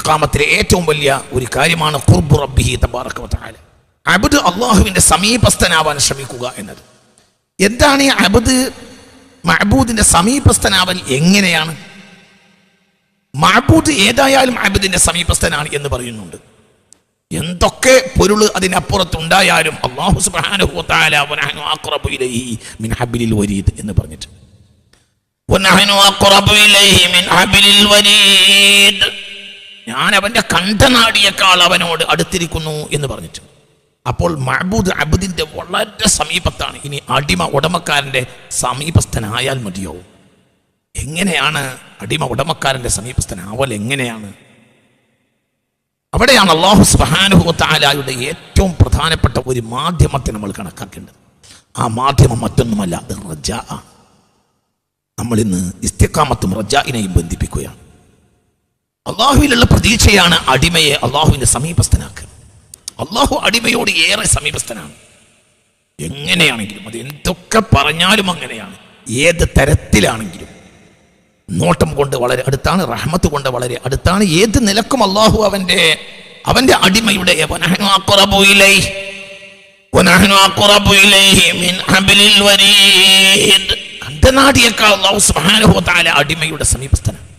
ഇസ്തിഖാമത്തിലെ ഏറ്റവും വലിയ ഒരു കാര്യമാണ് ഖുർബു റബ്ബിഹി തബാറക വതആല. അള്ളാഹുവിന്റെ സമീപസ്ഥനാവാൻ ശ്രമിക്കുക എന്നത്. എന്താണ് ഈ അബുദ് മഹബൂദിന്റെ സമീപസ്ഥനാവൽ എങ്ങനെയാണ്? മഹബൂദ് ഏതായാലും അബ്ദിന്റെ സമീപസ്ഥനാണ് എന്ന് പറയുന്നുണ്ട്. എന്തൊക്കെ പൊരുൾ അതിനപ്പുറത്തുണ്ടായാലും അള്ളാഹു ഹബിലിൽ വരീദ് എന്ന് പറഞ്ഞിട്ട് ഞാൻ അവന്റെ കണ്ഠനാടിയേക്കാൾ അവനോട് അടുത്തിരിക്കുന്നു എന്ന് പറഞ്ഞിട്ട് അപ്പോൾ മഹബൂദ് അബുദിന്റെ വളരെ സമീപത്താണ്. ഇനി അടിമ ഉടമക്കാരന്റെ സമീപസ്ഥനായാൽ മതിയോ? എങ്ങനെയാണ് അടിമ ഉടമക്കാരന്റെ സമീപസ്ഥനാവൽ? എങ്ങനെയാണ്? അവിടെയാണ് അള്ളാഹു സുബ്ഹാനഹു താലായുടെ ഏറ്റവും പ്രധാനപ്പെട്ട ഒരു മാധ്യമത്തെ നമ്മൾ കണക്കാക്കേണ്ടത്. ആ മാധ്യമം മറ്റൊന്നുമല്ല റജ നമ്മൾ ഇന്ന് ഇസ്തിക്കാമത്തും റജായിനെയും ബന്ധിപ്പിക്കുകയാണ്. അള്ളാഹുവിലുള്ള പ്രതീക്ഷയാണ് അടിമയെ അള്ളാഹുവിന്റെ സമീപസ്ഥനാക്കുക. അള്ളാഹു അടിമയോട് ഏറെ സമീപസ്ഥനാണ്. എങ്ങനെയാണെങ്കിലും അത് എന്തൊക്കെ പറഞ്ഞാലും അങ്ങനെയാണ്. ഏത് തരത്തിലാണെങ്കിലും. നോട്ടം കൊണ്ട് വളരെ അടുത്താണ് റഹ്മത്ത് കൊണ്ട് വളരെ അടുത്താണ്. ഏത് നിലക്കും അള്ളാഹു അവന്റെ അവന്റെ അടിമയുടെ അടിമയുടെ സമീപസ്ഥനാണ്.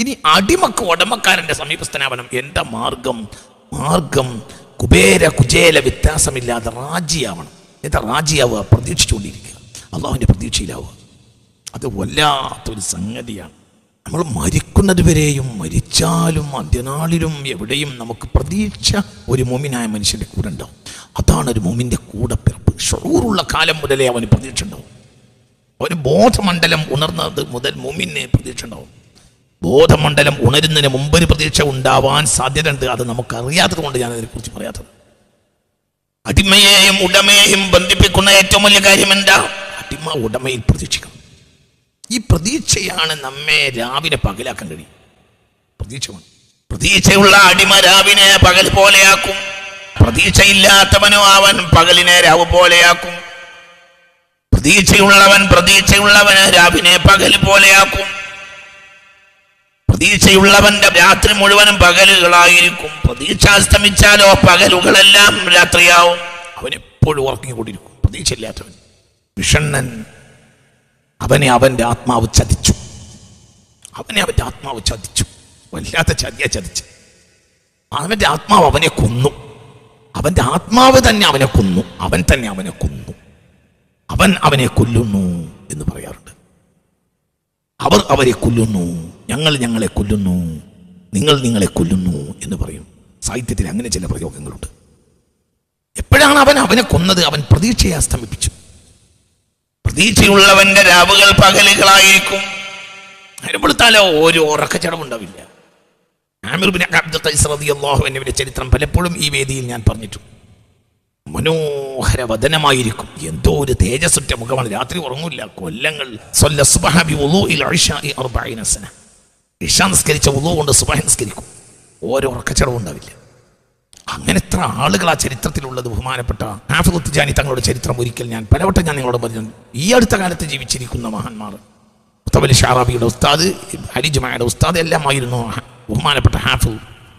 ഇനി അടിമക്ക് ഉടമക്കാരന്റെ സമീപസ്ഥനാവണം. എന്റെ മാർഗം മാർഗം കുബേര കുചേല വ്യത്യാസമില്ലാതെ റാജിയാവണം. എന്താ റാജിയാവുക പ്രതീക്ഷിച്ചുകൊണ്ടിരിക്കുക. അള്ളാഹുവിന്റെ പ്രതീക്ഷയിലാവുക. അത് വല്ലാത്തൊരു സംഗതിയാണ്. നമ്മൾ മരിക്കുന്നതുവരെയും മരിച്ചാലും അന്ത്യനാളിലും എവിടെയും നമുക്ക് പ്രതീക്ഷ ഒരു മോമിനായ മനുഷ്യന്റെ കൂടെ ഉണ്ടാവും. അതാണ് ഒരു മോമിന്റെ കൂടെ പിറപ്പ്. ഷൂറുള്ള കാലം മുതലേ അവന് പ്രതീക്ഷ ഉണ്ടാവും. അവന് ബോധമണ്ഡലം ഉണർന്നത് മുതൽ മോമിന് പ്രതീക്ഷ ഉണ്ടാവും. ബോധമണ്ഡലം ഉണരുന്നതിന് മുമ്പ് ഒരു പ്രതീക്ഷ ഉണ്ടാവാൻ സാധ്യതയുണ്ട്. അത് നമുക്കറിയാത്തത് കൊണ്ട് ഞാൻ അതിനെക്കുറിച്ച് പറയാത്തത്. അടിമയെയും ഉടമയെയും ബന്ധിപ്പിക്കുന്ന ഏറ്റവും വലിയ കാര്യം എന്താ? അടിമ ഉടമയിൽ പ്രതീക്ഷിക്കണം. ഈ പ്രതീക്ഷയാണ് നമ്മെ രാവിലെ പകലാക്കാൻ കഴിയും. പ്രതീക്ഷ പ്രതീക്ഷയുള്ള അടിമ രാവിനെ പകൽ പോലെയാക്കും. പ്രതീക്ഷയില്ലാത്തവനോ അവൻ പകലിനെ രാവ് പോലെയാക്കും. പ്രതീക്ഷയുള്ളവൻ പ്രതീക്ഷയുള്ളവന് രാവിനെ പകൽ പോലെയാക്കും. പ്രതീക്ഷയുള്ളവന്റെ രാത്രി മുഴുവനും പകലുകളായിരിക്കും. പ്രതീക്ഷ അസ്തമിച്ചാലോ പകലുകളെല്ലാം രാത്രിയാവും. അവൻ എപ്പോഴും ഉറങ്ങിക്കൊണ്ടിരിക്കും. പ്രതീക്ഷയില്ലാത്തവൻ. വിഷണ്ണൻ അവനെ അവന്റെ ആത്മാവ് ചതിച്ചു. അവനെ അവന്റെ ആത്മാവ് ചതിച്ചു. വല്ലാത്ത ചതിയ ചതിച്ചു അവന്റെ ആത്മാവ് അവനെ കൊന്നു. അവന്റെ ആത്മാവ് തന്നെ അവനെ കൊന്നു. അവൻ തന്നെ അവനെ കൊന്നു. അവൻ അവനെ കൊല്ലുന്നു എന്ന് പറയാറുണ്ട്. അവർ അവരെ കൊല്ലുന്നു. ഞങ്ങൾ ഞങ്ങളെ കൊല്ലുന്നു. നിങ്ങൾ നിങ്ങളെ കൊല്ലുന്നു എന്ന് പറയും. സാഹിത്യത്തിൽ അങ്ങനെ ചില പ്രയോഗങ്ങളുണ്ട്. എപ്പോഴാണ് അവൻ അവനെ കൊന്നത്? അവൻ പ്രതീക്ഷയെ അസ്തമിപ്പിച്ചു. പ്രതീക്ഷയുള്ളവന്റെ രാവുകൾ പകലുകളായിരിക്കും. അതിനെപ്പെടുത്താലോ ഒരു ഉറക്കച്ചടവുണ്ടാവില്ല ആമിർ ബിൻ അബ്ദുൽ ഖൈസ് റളിയല്ലാഹു അൻഹുവിന്റെ ചരിത്രം പലപ്പോഴും ഈ വേദിയിൽ ഞാൻ പറഞ്ഞിട്ടുണ്ട്. മനോഹര വദനമായിരിക്കും എന്തോ ഒരു തേജസ്സുറ്റ മുഖമാണ്. രാത്രി ഉറങ്ങില്ല. കൊല്ലങ്ങൾ. സ്വല്ല സുബ്ഹ ബി വുളൂഇൽ ഇശാഇ അർബഈന സന ഇശാ നിസ്കരിച്ച വുളൂ കൊണ്ട് സുബ്ഹ നിസ്കരിക്കും ഓരോ ഉറക്കച്ചടവും ഉണ്ടാവില്ല അങ്ങനെ എത്ര ആളുകൾ ആ ചരിത്രത്തിലുള്ളത് ബഹുമാനപ്പെട്ട ഹാഫിദ് തിജാനി തങ്ങളുടെ ചരിത്രം ഒരിക്കൽ ഞാൻ പലവട്ടം ഞാൻ നിങ്ങളോട് പറഞ്ഞു ഈ അടുത്ത കാലത്ത് ജീവിച്ചിരിക്കുന്ന മഹാന്മാർ മുത്തവലി ഷാറാബിയുടെ ഉസ്താദ് ഹരിജുമായുടെ ഉസ്താദ് എല്ലാമായിരുന്നു ഹ- ബഹുമാനപ്പെട്ട ഹാഫിൽ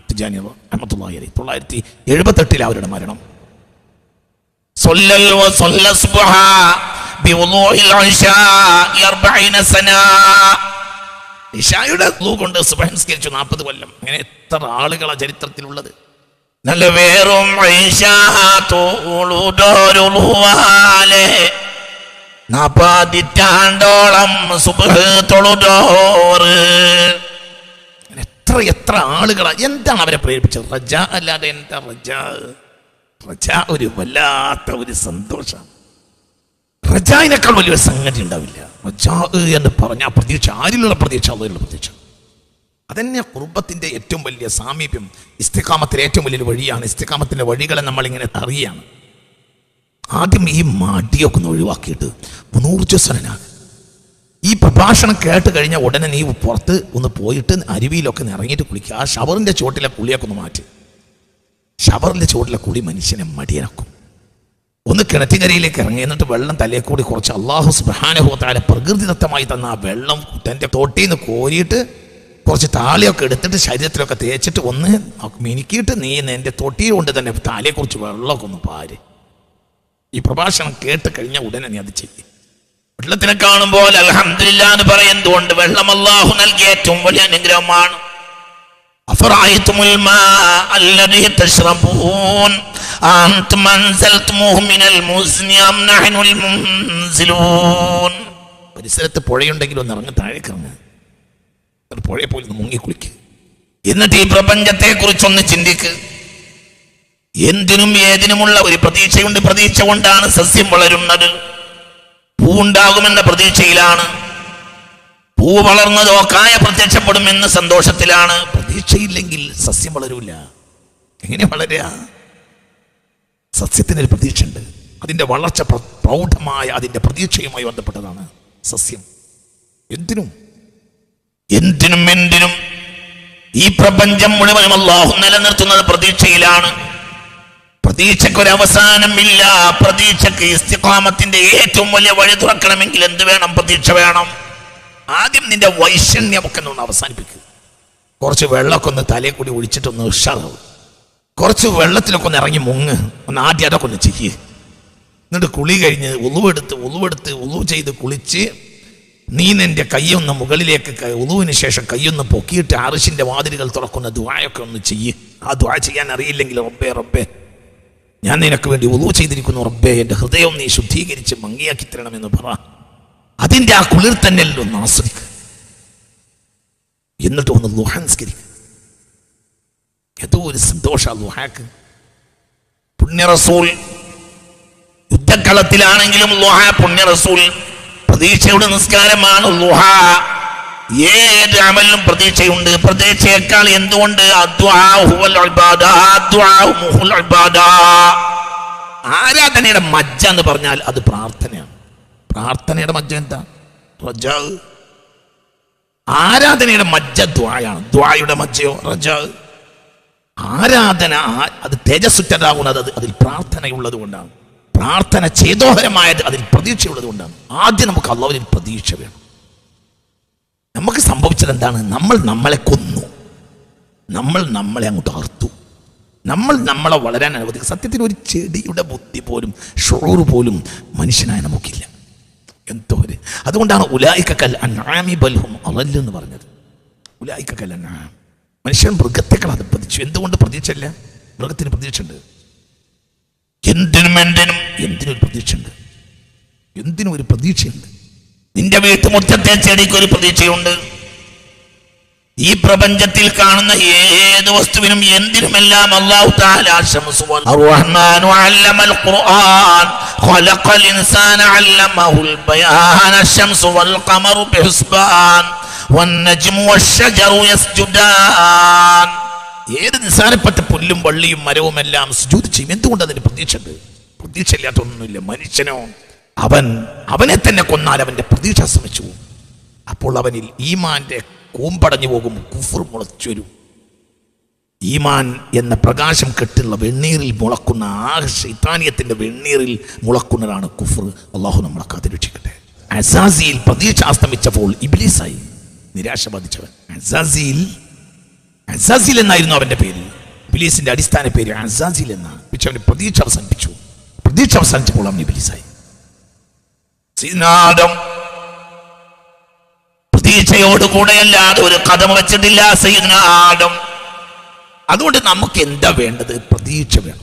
തിജാനി അഹമ്മത്തുള്ളാഹി അലൈഹി തൊള്ളായിരത്തി എഴുപത്തെട്ടിൽ അവരുടെ മരണം صلى وصلى الصبح بوضوء العشاء أربعين سنة ഇഷായുടെ ഗ്ലൂ കൊണ്ട് സുബഹംസ്കരിച്ചു നാൽപ്പത് കൊല്ലം. അങ്ങനെ എത്ര ആളുകളാ ചരിത്രത്തിലുള്ളത്. നല്ല വേറും നാപ്പാതിറ്റാണ്ടോളം അങ്ങനെ എത്ര എത്ര ആളുകളാ. എന്താണ് അവരെ പ്രേരിപ്പിച്ചത്? റജ അല്ലാതെ എന്താ റജ? റജ ഒരു വല്ലാത്ത ഒരു സന്തോഷം. റജായിനേക്കാൾ വലിയ സംഗതി ഉണ്ടാവില്ല. എന്ന് പറഞ്ഞ ആ പ്രതീക്ഷ ആരിലുള്ള പ്രതീക്ഷ? അതിലുള്ള പ്രതീക്ഷ. അതന്നെ കുർബത്തിന്റെ ഏറ്റവും വലിയ സാമീപ്യം ഇസ്തിക്കാമത്തിലെ ഏറ്റവും വലിയൊരു വഴിയാണ്. ഇസ്തിക്കാമത്തിന്റെ വഴികളെ നമ്മളിങ്ങനെ അറിയാണ്. ആദ്യം ഈ മടിയൊക്കെ ഒന്ന് ഒഴിവാക്കിയിട്ട് ഒന്ന് ഊർജസ്വലനാണ് ഈ പ്രഭാഷണം കേട്ട് കഴിഞ്ഞ ഉടനെ നീ പുറത്ത് ഒന്ന് പോയിട്ട് അരുവിയിലൊക്കെ ഇറങ്ങിയിട്ട് കുളിക്കുക ആ ഷവറിന്റെ ചുവട്ടിലെ കുളിയൊക്കെ ഒന്ന് മാറ്റി. ഷവറിന്റെ ചുവട്ടിലെ കുളി മനുഷ്യനെ മടിയനാക്കും ഒന്ന് കിണറ്റുകരയിലേക്ക് ഇറങ്ങി എന്നിട്ട് വെള്ളം തലയെ കൂടി കുറച്ച് അള്ളാഹു സുബാനുഭവത്താല പ്രകൃതിദത്തമായി തന്ന ആ വെള്ളം തന്റെ തൊട്ടിയിൽ നിന്ന് കോരിയിട്ട് കുറച്ച് താളിയൊക്കെ എടുത്തിട്ട് ശരീരത്തിലൊക്കെ തേച്ചിട്ട് ഒന്ന് മിനുക്കിയിട്ട് നീ എന്റെ തൊട്ടി കൊണ്ട് തന്നെ താലിയെ കുറിച്ച് വെള്ളമൊക്കെ ഒന്ന് പാര്. ഈ പ്രഭാഷണം കേട്ട് കഴിഞ്ഞ ഉടനെ നീ അത് ചെയ്യും. വെള്ളത്തിനെ കാണുമ്പോൾ അലഹമില്ല എന്ന് പറയുന്നതുകൊണ്ട് വെള്ളം അള്ളാഹു നൽകിയ ഏറ്റവും വലിയ അനുഗ്രഹമാണ്. أفرأيتم الماء الذي تشربون أنتم أنزلتموه من المزن أم نحن المنزلون പരിസരത്ത് പുഴയുണ്ടെങ്കിൽ ഒന്ന് ഇറങ്ങി താഴേക്ക് ഇറങ്ങ് ഒരു പുഴയെ പോയി ഒന്ന് മുങ്ങി കുളിക്ക് എന്നിട്ട് ഈ പ്രപഞ്ചത്തെ കുറിച്ചൊന്ന് ചിന്തിക്ക് എന്തിനും ഏതിനുമുള്ള ഒരു പ്രതീക്ഷയുണ്ട് പ്രതീക്ഷ കൊണ്ടാണ് സസ്യം വളരുന്നത് പൂവുണ്ടാകുമെന്ന പ്രതീക്ഷയിലാണ് പൂ വളർന്നതോ കായ പ്രത്യക്ഷപ്പെടുമെന്ന് സന്തോഷത്തിലാണ് പ്രതീക്ഷയില്ലെങ്കിൽ സസ്യം വളരൂല. എങ്ങനെ വളരുക സസ്യത്തിനൊരു പ്രതീക്ഷയുണ്ട്. അതിന്റെ വളർച്ച പ്രൗഢമായ അതിന്റെ പ്രതീക്ഷയുമായി ബന്ധപ്പെട്ടതാണ് സസ്യം. എന്തിനും? എന്തിനും എന്തിനും ഈ പ്രപഞ്ചം മുഴുവനും അള്ളാഹു നിലനിർത്തുന്നത് പ്രതീക്ഷയിലാണ്. പ്രതീക്ഷയ്ക്കൊരു അവസാനമില്ല പ്രതീക്ഷയ്ക്ക് ഇസ്തിഖാമത്തിന്റെ ഏറ്റവും വലിയ വഴി തുറക്കണമെങ്കിൽ എന്ത് വേണം? പ്രതീക്ഷ വേണം. ആദ്യം നിന്റെ വൈഷണ്യമൊക്കെ ഒന്ന് അവസാനിപ്പിക്കുക കുറച്ച് വെള്ളമൊക്കെ ഒന്ന് തലയിൽ കൂടി ഒഴിച്ചിട്ടൊന്ന് ഉഷാറാവും. കുറച്ച് വെള്ളത്തിലൊക്കെ ഒന്ന് ഇറങ്ങി മുങ്ങ്. ഒന്ന് ആദ്യം അതൊക്കെ ഒന്ന് ചെയ്യ്. എന്നിട്ട് കുളി കഴിഞ്ഞ് ഉളുവെടുത്ത് ഉളുവെടുത്ത് ഉളുവ് ചെയ്ത് കുളിച്ച് നീ നിന്റെ കൈയൊന്ന് മുകളിലേക്ക് ഉളുവിന് ശേഷം കൈയൊന്ന് പൊക്കിയിട്ട് അറിശിന്റെ വാതിലുകൾ തുറക്കുന്ന ദ്വായൊക്കെ ഒന്ന് ചെയ്യ്. ആ ദ്വാ ചെയ്യാൻ അറിയില്ലെങ്കിൽ റബ്ബേ റബ്ബേ. ഞാൻ നിനക്ക് വേണ്ടി ഉളുവ് ചെയ്തിരിക്കുന്നു റബ്ബേ. എന്റെ ഹൃദയം നീ ശുദ്ധീകരിച്ച് ഭംഗിയാക്കി തരണമെന്ന് പറ. അതിന്റെ ആ കുളിർ തന്നെ ഒന്ന് ആസ്വദിക്കുക എന്നിട്ട് ഒന്ന് ലുഹാൻസ്കരിക്കുക ഏതോ ഒരു സന്തോഷ ലുഹാക്ക്. പുണ്യറസൂൽ യുദ്ധക്കളത്തിലാണെങ്കിലും ലുഹ പുണ്യറസൂൽ പ്രതീക്ഷയുടെ നിസ്കാരമാണ് ലുഹ. ഏത് അമലിലും പ്രതീക്ഷയുണ്ട്. പ്രതീക്ഷയേക്കാൾ എന്തുകൊണ്ട്? ആരാധനയുടെ മജ്ജ എന്ന് പറഞ്ഞാൽ അത് പ്രാർത്ഥനയാണ്. പ്രാർത്ഥനയുടെ മജ്ജ എന്താ? ആരാധനയുടെ മജ്ജ ദ്വായാണ്. ദ്വായുടെ മജ്ജയോ? റജ. ആരാധന അത് തേജസ്സുറ്റതാകുന്നത് അത് അതിൽ പ്രാർത്ഥനയുള്ളത് കൊണ്ടാണ്. പ്രാർത്ഥന ചേതോഹരമായത് അതിൽ പ്രതീക്ഷയുള്ളത് കൊണ്ടാണ്. ആദ്യം നമുക്ക് അള്ളവരിൽ പ്രതീക്ഷ വേണം. നമുക്ക് സംഭവിച്ചത് എന്താണ്? നമ്മൾ നമ്മളെ കൊന്നു. നമ്മൾ നമ്മളെ അങ്ങോട്ട് അർത്തു നമ്മൾ നമ്മളെ വളരാൻ അനുവദിക്കും. സത്യത്തിൽ ഒരു ചെടിയുടെ ബുദ്ധി പോലും ഷോറ് പോലും മനുഷ്യനായ നമുക്കില്ല. എന്തോ അതുകൊണ്ടാണ് ഉലായിക്കൽ അനാമി ബൽഹും അവല്ലെന്ന് പറഞ്ഞത്. ഉലായിക്കൽ അനാം മനുഷ്യൻ മൃഗത്തെക്കാൾ അത് പ്രതിച്ചു എന്തുകൊണ്ട് പ്രതീക്ഷയില്ല? മൃഗത്തിന് പ്രതീക്ഷയുണ്ട്. എന്തിനും എന്തിനും എന്തിനും ഒരു പ്രതീക്ഷയുണ്ട്. എന്തിനും ഒരു പ്രതീക്ഷയുണ്ട്. നിന്റെ വീട്ടുമുറ്റത്തെ ചെടിക്ക് ഒരു പ്രതീക്ഷയുണ്ട്. ഈ പ്രപഞ്ചത്തിൽ കാണുന്ന ഏത് വസ്തുവിനും എന്തിനുമെല്ലാം അള്ളാഹു ഏത് നിസാരപ്പെട്ട പുല്ലും വള്ളിയും മരവും എല്ലാം ചെയ്യും. എന്തുകൊണ്ട് അതിന് പ്രതീക്ഷയുണ്ട്? ഇല്ലാത്തൊന്നുമില്ല മനുഷ്യനോ അവൻ അവനെ തന്നെ കൊന്നാൽ അവന്റെ പ്രതീക്ഷ ശ്രമിച്ചു അപ്പോൾ അവനിൽ ഈമാന്റെ കൂമ്പടഞ്ഞു പോകും കുഫർ മുളച്ചൊരു ഈമാൻ എന്ന പ്രകാശം കെട്ടുള്ള വെണ്ണീറിൽ മുളക്കുന്ന ആ ശൈത്താനിയത്തിന്റെ വെണ്ണീറിൽ മുളക്കുന്നതാണ് കുഫർ. അള്ളാഹു നമ്മളെ കാത്തിരക്ഷിക്കട്ടെ അസാസിയിൽ പ്രതീക്ഷ അസ്തമിച്ചപ്പോൾ ഇബ്ലീസായി. നിരാശ ബാധിച്ചവൻ അസാസിയിൽ അസാസിൽ എന്നായിരുന്നു അവന്റെ പേര്. ഇബ്ലീസിന്റെ അടിസ്ഥാന പേര് അസാസിൽ എന്നാണ്. പക്ഷെ അവന്റെ പ്രതീക്ഷ അവസാനിപ്പിച്ചു. പ്രതീക്ഷ അവസാനിച്ചപ്പോൾ അവൻ ഇബ്ലീസായി. സീനാദം പ്രതീക്ഷയോടുകൂടെ അല്ലാതെ ഒരു കഥം വെച്ചിട്ടില്ല സയ്യിദ്ന ആദം. അതുകൊണ്ട് നമുക്ക് എന്താ വേണ്ടത്? പ്രതീക്ഷ വേണം.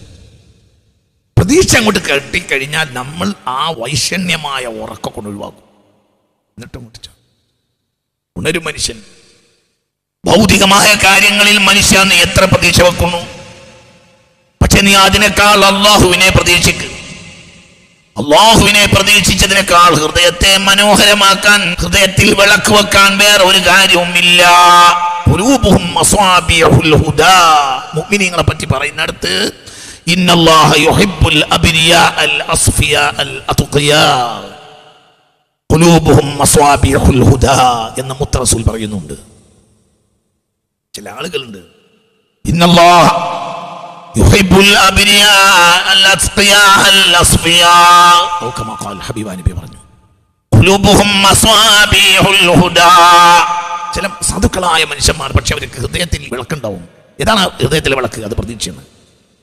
പ്രതീക്ഷ അങ്ങോട്ട് കെട്ടിക്കഴിഞ്ഞാൽ നമ്മൾ ആ വൈഷണ്യമായ ഉറക്കം കൊണ്ട് ഒഴിവാക്കും. എന്നിട്ട്. ഉണരും മനുഷ്യൻ. ഭൗതികമായ കാര്യങ്ങളിൽ മനുഷ്യ നീ എത്ര പ്രതീക്ഷ വെക്കുന്നു? പക്ഷെ നീ അതിനേക്കാൾ അള്ളാഹുവിനെ പ്രതീക്ഷിക്കുക അള്ളാഹുവിനെ പ്രതീക്ഷിച്ചതിനേക്കാൾ ഹൃദയത്തെ മനോഹരമാക്കാൻ ഹൃദയത്തിൽ വിളക്ക് വെക്കാൻ വേറെ ഒരു കാര്യവുമില്ല. മുഅ്മിനീങ്ങളെ പറ്റി പറയുന്നിടത്ത് ഇന്നല്ലാഹ യുഹിബ്ബുൽ അബ്രിയാ അൽ അൽ ഹുദാ എന്ന് പറയുന്നുണ്ട്. ചില ആളുകളുണ്ട് ചില സാധുക്കളായ മനുഷ്യന്മാർ പക്ഷെ അവർക്ക് ഹൃദയത്തിൽ വിളക്കുണ്ടാവും. ഏതാണ് ഹൃദയത്തിലെ വിളക്ക് അത് പ്രതീക്ഷയാണ്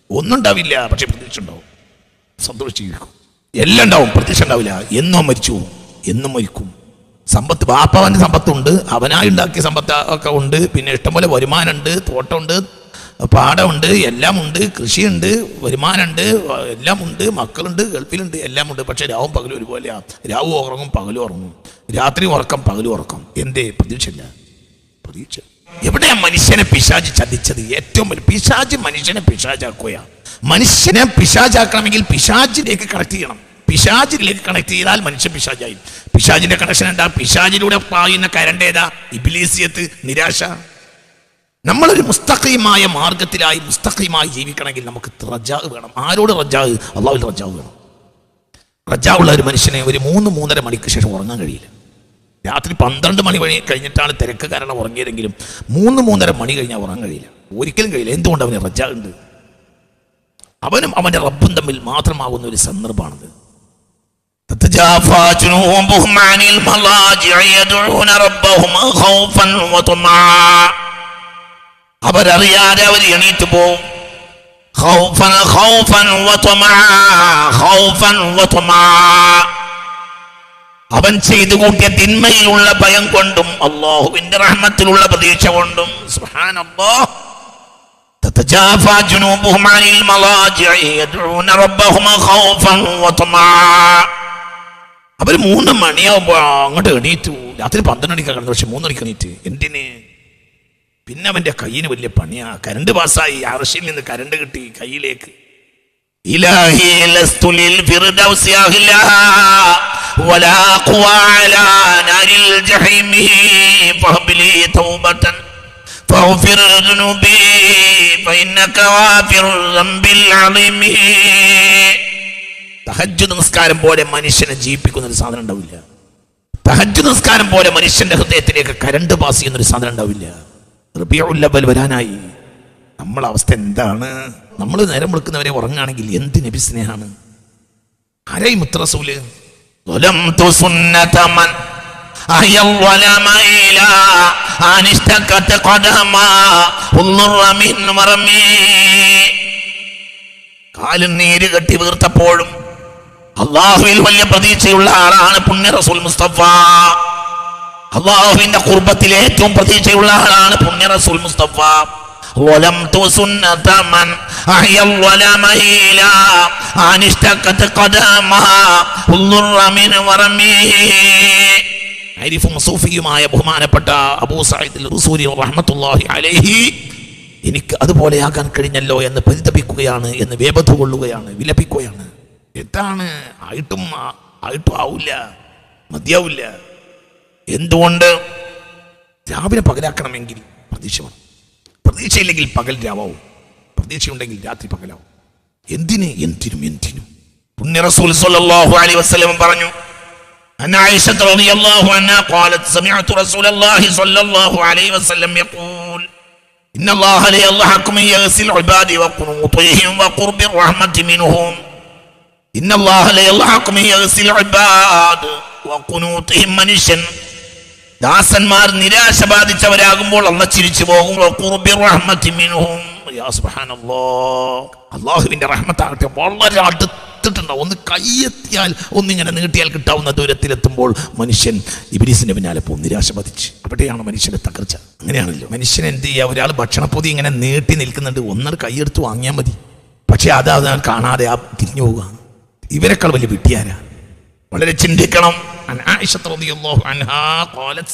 ഒന്നും ഉണ്ടാവില്ല പക്ഷെ പ്രതീക്ഷ ഉണ്ടാവും സന്തോഷിച്ച് എല്ലാം ഉണ്ടാവും പ്രതീക്ഷ ഉണ്ടാവില്ല. എന്നും മരിച്ചു എന്നും മരിക്കും. സമ്പത്ത് ബാപ്പവന്റെ സമ്പത്തുണ്ട് അവനായി ഉണ്ടാക്കിയ സമ്പത്ത് ഒക്കെ ഉണ്ട് പിന്നെ ഇഷ്ടംപോലെ വരുമാനമുണ്ട് തോട്ടമുണ്ട് പാടമുണ്ട് എല്ലാം ഉണ്ട് കൃഷിയുണ്ട് വരുമാനമുണ്ട് എല്ലാം ഉണ്ട് മക്കളുണ്ട് ഗൾഫിലുണ്ട് എല്ലാം ഉണ്ട് പക്ഷേ രാവും പകലും ഒരുപോലെയാ. രാവും ഉറങ്ങും പകലും ഉറങ്ങും. രാത്രി ഉറക്കം പകലും ഉറക്കം. എന്തേ പ്രതീക്ഷയില്ല പ്രതീക്ഷ. എവിടെയാ മനുഷ്യനെ പിശാജ് ചതിച്ചത്? ഏറ്റവും വലിയ പിശാജ് മനുഷ്യനെ പിശാജാക്കുക മനുഷ്യനെ പിശാജാക്കണമെങ്കിൽ പിശാജിലേക്ക് കണക്ട് ചെയ്യണം. പിശാജിലേക്ക് കണക്ട് ചെയ്താൽ മനുഷ്യൻ പിശാജായി പിശാജിന്റെ കണക്ഷൻ എന്താ? പിശാജിലൂടെ പായുന്ന കരണ്ട് ഏതാ? ഇബിലീസിയത്ത് നിരാശ. നമ്മളൊരു മുസ്തഖീമായ മാർഗത്തിലായി മുസ്തഖീമായി ജീവിക്കണമെങ്കിൽ നമുക്ക് റജാ വേണം ആരോട് റജാ അള്ളാഹുൽ റജാ വേണം റജാ ഉള്ള ഒരു മനുഷ്യനെ ഒരു മൂന്ന് മൂന്നര മണിക്ക് ശേഷം ഉറങ്ങാൻ കഴിയില്ല രാത്രി പന്ത്രണ്ട് മണി വഴി കഴിഞ്ഞിട്ടാണ് തിരക്ക് കാരണം ഉറങ്ങിയതെങ്കിലും മൂന്ന് മൂന്നര മണി കഴിഞ്ഞാൽ ഉറങ്ങാൻ കഴിയില്ല ഒരിക്കലും കഴിയില്ല എന്തുകൊണ്ട് അവന് റജ ഉണ്ട് അവനും അവന്റെ റബ്ബും തമ്മിൽ മാത്രമാകുന്ന ഒരു സന്ദർഭമാണത് تتجافى جنوبهم عن المضاجع يدعون ربهم خوفا وطمعا അവരറിയാതെ അവർ എണീറ്റ് പോവും خوفا خوفا وطمعا خوفا وطمعا അവൻ ചെയ്തു കൂട്ടിയ തിന്മയിലുള്ള ഭയം കൊണ്ടും അള്ളാഹുവിന്റെ റഹ്മത്തിലുള്ള പ്രതീക്ഷ കൊണ്ടും സുബ്ഹാനല്ലാഹ് تتجافى جنوبهم عن المضاجع يدعون ربهم خوفا وطمعا അവർ മൂന്ന് മണിയാവുമ്പോ അങ്ങോട്ട് എണീറ്റു രാത്രി പന്ത്രണ്ട് മണിക്കാണ് കിടന്നത് പക്ഷെ മൂന്ന് മണിക്ക് എണീറ്റ് എന്തിന് പിന്നെ അവന്റെ കയ്യിന് വലിയ പണിയാ. കരണ്ട് പാസ്സായി. അറശിൽ നിന്ന് കരണ്ട് കിട്ടി കയ്യിലേക്ക്. നമസ്കാരം പോലെ മനുഷ്യനെ ജീവിപ്പിക്കുന്ന ഒരു സാധനം ഉണ്ടാവില്ല. തഹജ് നമസ്കാരം പോലെ മനുഷ്യന്റെ ഹൃദയത്തിലേക്ക് കരണ്ട് പാസ് ചെയ്യുന്ന ഒരു സാധനം ഉണ്ടാവില്ല. റബിയുള്ളവൽ വരാനായി. നമ്മളെ അവസ്ഥ എന്താണ്? നമ്മൾ നേരം വിളിക്കുന്നവരെ ഉറങ്ങുകയാണെങ്കിൽ എന്ത് നബി സ്നേഹാണ്? ആരായി മുത്തറസൂൽ കാലിൽ നീര് കെട്ടി വീർത്തപ്പോഴും അള്ളാഹുവിൽ വലിയ പ്രതീക്ഷയുള്ള ആളാണ് പുണ്യ റസൂൽ മുസ്തഫ. അള്ളാഹുവിന്റെ കുർബത്തിൽ ഏറ്റവും പ്രതീക്ഷയുള്ള ആളാണ് പുണ്യ റസൂൽ മുസ്തഫ ظلمت سنة من أحيا الظلم إلى أن اشتكت قدمها الضر من ورمه ആരിഫും സൂഫിയുമായ ബഹുമാനപ്പെട്ട അബൂ സഈദ് റസൂലി റഹ്മത്തുള്ളാഹി അലൈഹി എനിക്ക് അതുപോലെയാകാൻ കഴിഞ്ഞല്ലോ എന്ന് പരിതപിക്കുകയാണ് എന്ന് വേബധ കൊള്ളുകയാണ് വിലപിക്കുകയാണ് എന്താണ് ആയിട്ടും ആ- ആയിട്ടും ആവില്ല മതിയാവില്ല എന്തുകൊണ്ട് രാവിലെ പകലാക്കണമെങ്കിൽ പ്രതീക്ഷ വേണം പ്രതീക്ഷയില്ലെങ്കിൽ പകൽ രാവാവും പ്രതീക്ഷയുണ്ടെങ്കിൽ രാത്രി പകലാവും എന്തിന് എന്തിനും എന്തിനും പുണ്യ റസൂൽ സല്ലല്ലാഹു അലൈഹി വസല്ലം പറഞ്ഞു أن عائشة رضي الله عنها قالت سمعت رسول الله صلى الله عليه وسلم يقول إن الله لا يضحك من يغسل العباد وقنوطهم وقرب الرحمة منهم إن الله لا يضحك من يغسل العباد وقنوطهم മനുഷ്യൻ ദാസന്മാർ നിരാശ ബാധിച്ചവരാകുമ്പോൾ അള്ള ചിരിച്ചു പോകും. അള്ളാഹുവിന്റെ റഹ്മത്താകട്ടെ വളരെ അടുത്തിട്ടുണ്ടാവും ഒന്ന് കയ്യെത്തിയാൽ ഒന്നിങ്ങനെ നീട്ടിയാൽ കിട്ടാവുന്ന ദൂരത്തിലെത്തുമ്പോൾ മനുഷ്യൻ ഇബിലീസിന്റെ പിന്നാലെ പോകും. നിരാശ പതിച്ച് അവിടെയാണ് മനുഷ്യന്റെ തകർച്ച? അങ്ങനെയാണല്ലോ. മനുഷ്യൻ എന്ത് ചെയ്യുക ഒരാൾ ഭക്ഷണപ്പൊതി ഇങ്ങനെ നീട്ടി നിൽക്കുന്നുണ്ട്. ഒന്നര കൈയെടുത്ത് വാങ്ങിയാൽ മതി. പക്ഷെ അത് കാണാതെ ആ തിരിഞ്ഞു പോവുക ഇവരെക്കാൾ വലിയ വിട്ടിയാരാ? വളരെ ചിന്തിക്കണം عن عائشة رضي الله عنها قالت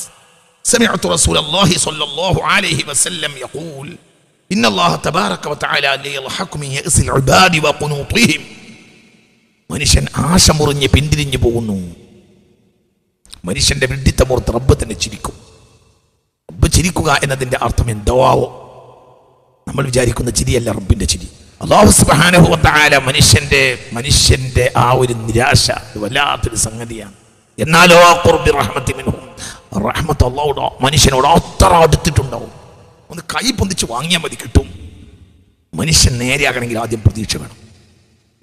سمعت رسول الله صلى الله عليه وسلم يقول إن الله تبارك وتعالى ليضحك من يأس العباد وقنوطهم മനുഷ്യൻ ആശ മുറിഞ്ഞ് പിന്തിരിഞ്ഞു പോകുന്നു മനുഷ്യന്റെ വിഡിത്തമോർത്ത് റബ്ബ് തന്നെ ചിരിക്കും റബ്ബ് ചിരിക്കുക എന്നതിന്റെ അർത്ഥം എന്തോ ആവോ നമ്മൾ വിചാരിക്കുന്ന ചിരിയല്ല റബ്ബിന്റെ ചിരി അള്ളാഹു വ മനുഷ്യന്റെ മനുഷ്യന്റെ ആ ഒരു നിരാശ വല്ലാത്തൊരു സംഗതിയാണ്. എന്നാലോ റഹ്മത്തി അള്ളാഹുടെ മനുഷ്യനോട് അത്ര അടുത്തിട്ടുണ്ടാവും. ഒന്ന് കൈ പൊന്തിച്ച് വാങ്ങിയാൽ മതി കിട്ടും. മനുഷ്യൻ നേരെയാകണമെങ്കിൽ ആദ്യം പ്രതീക്ഷ വേണം.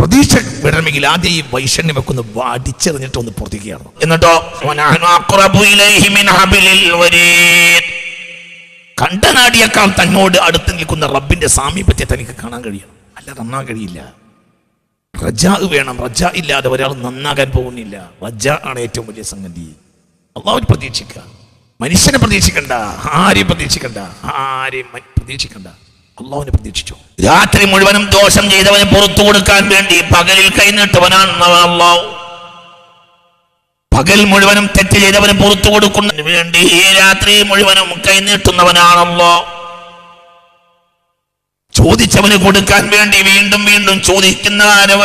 പ്രതീക്ഷ വിടണമെങ്കിൽ ആദ്യം ഈ വൈഷണ്യം ഒന്ന് അടിച്ചെറിഞ്ഞിട്ട് ഒന്ന് പുറത്തേക്കാണ് എന്നിട്ടോ. കണ്ടനാടിയേക്കാൾ തന്നോട് അടുത്ത് നിൽക്കുന്ന റബ്ബിന്റെ സാമീപ്യത്തെ തനിക്ക് കാണാൻ കഴിയണം. അല്ല നന്നാൻ കഴിയില്ല റജാ വേണം. റജ ഇല്ലാതെ ഒരാൾ നന്നാകാൻ പോകുന്നില്ല. റജ ആണ് ഏറ്റവും വലിയ സംഗതി. അള്ളാഹു പ്രതീക്ഷിക്കുക. മനുഷ്യനെ പ്രതീക്ഷിക്കണ്ട. ആരെയും പ്രതീക്ഷിക്കണ്ട. ആരെയും പ്രതീക്ഷിക്കണ്ട. അള്ളാഹുവിനെ പ്രതീക്ഷിച്ചു. രാത്രി മുഴുവനും ദോഷം ചെയ്തവനെ പുറത്തു കൊടുക്കാൻ വേണ്ടി പകലിൽ കൈനീട്ടവനാണ് അള്ളാഹു. പകൽ മുഴുവനും തെറ്റ് ചെയ്തവന് പുറത്തു കൊടുക്കുന്നതിന് വേണ്ടി ഈ രാത്രി മുഴുവനും കൈനീട്ടുന്നവനാണല്ലോ ചോദിച്ചവന് കൊടുക്കാൻ വേണ്ടി വീണ്ടും വീണ്ടും ചോദിക്കുന്ന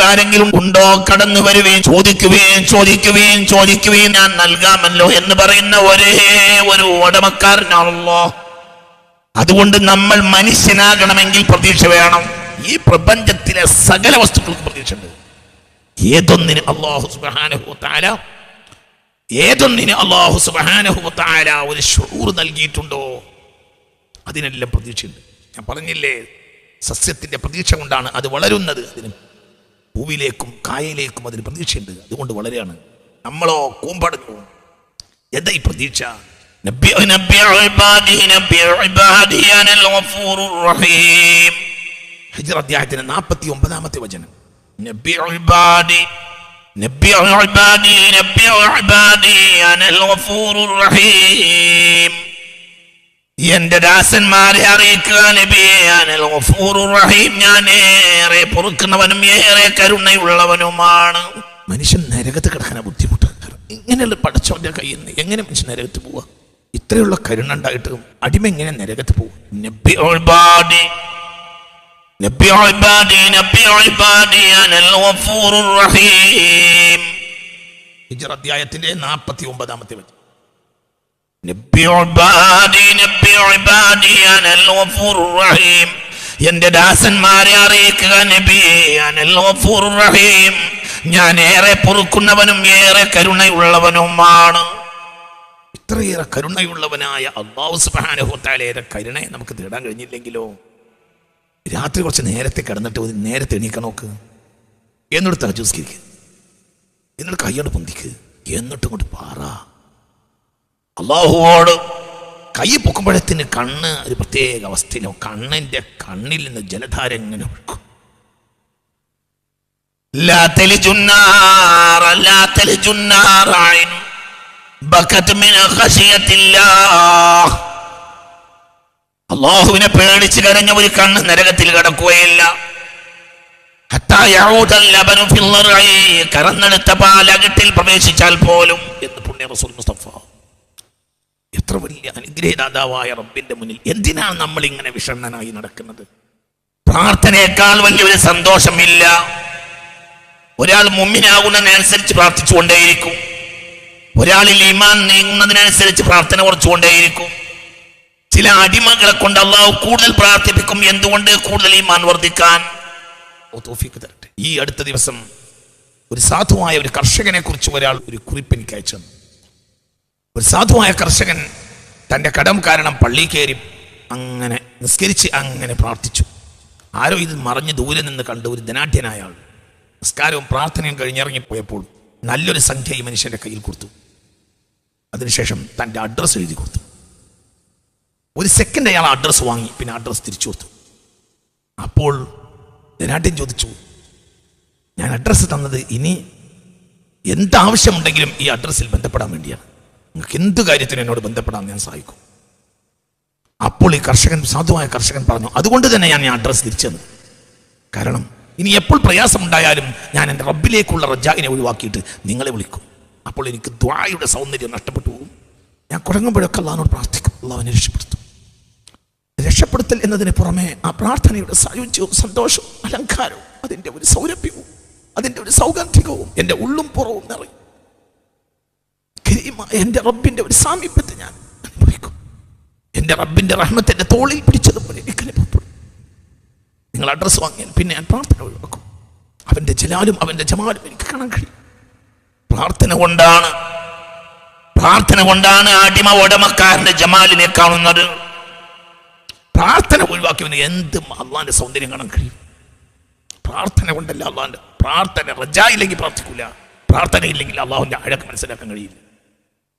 ആരെങ്കിലും ഉണ്ടോ? കടന്നു വരുവേ ചോദിക്കുകയും ചോദിക്കുകയും ചോദിക്കുകയും ഞാൻ നൽകാമല്ലോ എന്ന് പറയുന്ന ഒരേ ഒരു ഉടമക്കാരനാണല്ലോ. അതുകൊണ്ട് നമ്മൾ മനുഷ്യനാകണമെങ്കിൽ പ്രതീക്ഷ വേണം. ഈ പ്രപഞ്ചത്തിലെ സകല വസ്തുക്കൾക്ക് പ്രതീക്ഷയുണ്ട്. ഏതൊന്നിന് അള്ളാഹു സുബ്ഹാനഹു താല ഏതൊന്നിന് അള്ളാഹു സുബ്ഹാനഹു താല ഒരു ഷൂർ നൽകിയിട്ടുണ്ടോ? അതിനെല്ലാം പ്രതീക്ഷയുണ്ട്. ഞാൻ പറഞ്ഞില്ലേ? സസ്യത്തിന്റെ പ്രതീക്ഷ കൊണ്ടാണ് അത് വളരുന്നത്. അതിന് പൂവിലേക്കും കായയിലേക്കും അതിന് പ്രതീക്ഷയുണ്ട്. അതുകൊണ്ട് വളരെയാണ്. നമ്മളോ കൂമ്പടഞ്ഞു എന്താ ഈ പ്രതീക്ഷ? അധ്യായത്തിന് നാൽപ്പത്തി ഒമ്പതാമത്തെ വചനം. നബ്ബിഉൽ എന്റെ ദാസന്മാരെ അറിയിക്കുക റഹീം. ഞാൻ ഏറെ പൊറുക്കുന്നവനും ഏറെ കരുണയുള്ളവനുമാണ്. മനുഷ്യൻ നരകത്ത് കിടക്കാൻ ബുദ്ധിമുട്ട്. ഇങ്ങനെയുള്ള പടച്ചോന്റെ കയ്യിൽ നിന്ന് എങ്ങനെ മനുഷ്യൻ നരകത്ത് പോവുക ഇത്രയുള്ള കരുണ ഉണ്ടായിട്ട് അടിമ എങ്ങനെ നരകത്ത് പോവും? അധ്യായത്തിന്റെ നാപ്പത്തി ഒമ്പതാമത്തെ വെച്ചു നബി ഉബാദി നബി ഉബാദി അനൽ ഗഫൂറുർ റഹീം. എന്റെ ദാസന്മാരെ അറിയിക്കുക നബി അനൽ ഗഫൂറുർ റഹീം. ഞാൻ ഏറെ പൊറുക്കുന്നവനും ഏറെ കരുണയുള്ളവനുമാണ്. ഇത്രയേറെ കരുണയുള്ളവനായ അള്ളാഹു തആലയുടെ കരുണയെ നമുക്ക് തേടാൻ കഴിഞ്ഞില്ലെങ്കിലോ? രാത്രി കുറച്ച് നേരത്തെ കിടന്നിട്ട് ഒരു നേരത്തെ എണീക്കാൻ നോക്ക്. എന്നിട്ട് തഹജുസ്കരിക്ക് എന്നിട്ട് കൈയോട് പൊന്തിക്ക്. എന്നിട്ട് കൊണ്ട് പാറ. അള്ളാഹുവോട് കൈ പൊക്കുമ്പോഴത്തിന് കണ്ണ് ഒരു പ്രത്യേക അവസ്ഥയിലോ. കണ്ണിന്റെ കണ്ണിൽ നിന്ന് ജലധാര എങ്ങനെ ഒഴുക്കും അള്ളാഹുവിനെ പേടിച്ച് കരഞ്ഞ ഒരു കണ്ണ് നരകത്തിൽ കിടക്കുകയില്ല. കറന്നെടുത്ത പാലകിട്ടിൽ പ്രവേശിച്ചാൽ പോലും എന്ന് പുണ്യ റസൂൽ മുസ്തഫ എത്ര വലിയ അനുഗ്രഹദാതാവായ റബ്ബിന്റെ മുന്നിൽ എന്തിനാണ് നമ്മൾ ഇങ്ങനെ വിഷണ്ണനായി നടക്കുന്നത്? പ്രാർത്ഥനയേക്കാൾ വലിയൊരു സന്തോഷമില്ല. ഒരാൾ മുമ്മിനാകുന്നതിനനുസരിച്ച് പ്രാർത്ഥിച്ചുകൊണ്ടേയിരിക്കും. ഒരാളിൽ ഈമാൻ നീങ്ങുന്നതിനനുസരിച്ച് പ്രാർത്ഥന കുറച്ചുകൊണ്ടേയിരിക്കും. ചില അടിമകളെ കൊണ്ട് അള്ളാഹു കൂടുതൽ പ്രാർത്ഥിപ്പിക്കും എന്തുകൊണ്ട് കൂടുതൽ ഈമാൻ വർദ്ധിക്കാൻ? തരട്ടെ. ഈ അടുത്ത ദിവസം ഒരു സാധുവായ ഒരു കർഷകനെ കുറിച്ച് ഒരാൾ ഒരു കുറിപ്പ് എനിക്ക് അയച്ചു. ഒരു സാധുവായ കർഷകൻ തന്റെ കടം കാരണം പള്ളി കയറി അങ്ങനെ നിസ്കരിച്ച് അങ്ങനെ പ്രാർത്ഥിച്ചു. ആരോ ഇത് മറിഞ്ഞ് ദൂരെ നിന്ന് കണ്ട ഒരു ധനാഢ്യനായ ആൾ നിസ്കാരവും പ്രാർത്ഥനയും കഴിഞ്ഞിറങ്ങിപ്പോയപ്പോൾ നല്ലൊരു സംഖ്യ ഈ മനുഷ്യന്റെ കയ്യിൽ കൊടുത്തു. അതിനുശേഷം തന്റെ അഡ്രസ്സ് എഴുതി കൊടുത്തു. ഒരു സെക്കൻഡ് അയാൾ അഡ്രസ്സ് വാങ്ങി പിന്നെ അഡ്രസ്സ് തിരിച്ചു കൊടുത്തു. അപ്പോൾ ധനാഢ്യൻ ചോദിച്ചു ഞാൻ അഡ്രസ്സ് തന്നത് ഇനി എന്താവശ്യമുണ്ടെങ്കിലും ഈ അഡ്രസ്സിൽ ബന്ധപ്പെടാൻ വേണ്ടിയാണ്. നിങ്ങൾക്ക് എന്ത് കാര്യത്തിനും എന്നോട് ബന്ധപ്പെടാൻ ഞാൻ സഹായിക്കും. അപ്പോൾ ഈ കർഷകൻ സാധുവായ കർഷകൻ പറഞ്ഞു അതുകൊണ്ട് തന്നെ ഞാൻ ഈ അഡ്രസ്സ് തിരിച്ചു തന്നു കാരണം ഇനി എപ്പോൾ പ്രയാസമുണ്ടായാലും ഞാൻ എന്റെ റബ്ബിലേക്കുള്ള റജാഗിനെ ഒഴിവാക്കിയിട്ട് നിങ്ങളെ വിളിക്കും. അപ്പോൾ എനിക്ക് ദ്വായുടെ സൗന്ദര്യം നഷ്ടപ്പെട്ടു പോകും. ഞാൻ കുഴങ്ങുമ്പോഴൊക്കെ അള്ളഹാനോട് പ്രാർത്ഥിക്കും. അള്ളാഹുവിനെ രക്ഷപ്പെടുത്തും. രക്ഷപ്പെടുത്തൽ എന്നതിന് പുറമെ ആ പ്രാർത്ഥനയുടെ സായുജ്യവും സന്തോഷവും അലങ്കാരവും അതിന്റെ ഒരു സൗരഭ്യവും അതിന്റെ ഒരു സൗഗന്ധികവും എന്റെ ഉള്ളും പുറവും നിറയും. എന്റെ റബ്ബിന്റെ ഒരു സാമീപ്യത്തെ ഞാൻ അനുഭവിക്കും. എന്റെ റബ്ബിന്റെ റഹ്മത്തിന്റെ തോളിൽ പിടിച്ചതുപോലെ എനിക്ക് അനുഭവപ്പെടും നിങ്ങൾ അഡ്രസ്സ് വാങ്ങിയാൽ പിന്നെ ഞാൻ പ്രാർത്ഥന ഒഴിവാക്കും. അവന്റെ ജലാലും അവന്റെ ജമാലും എനിക്ക് കാണാൻ കഴിയും. പ്രാർത്ഥന കൊണ്ടാണ് പ്രാർത്ഥന കൊണ്ടാണ് അടിമ ഉടമക്കാരന്റെ ജമാലിനെ കാണുന്നത്. പ്രാർത്ഥന ഒഴിവാക്കിയവന് എന്തും അള്ളാന്റെ സൗന്ദര്യം കാണാൻ കഴിയും. പ്രാർത്ഥന കൊണ്ടല്ല അള്ളാന്റെ പ്രാർത്ഥന റജായില്ലെങ്കിൽ പ്രാർത്ഥിക്കില്ല പ്രാർത്ഥനയില്ലെങ്കിൽ അള്ളാഹുവിന്റെ അഴക്ക് മനസ്സിലാക്കാൻ കഴിയില്ല.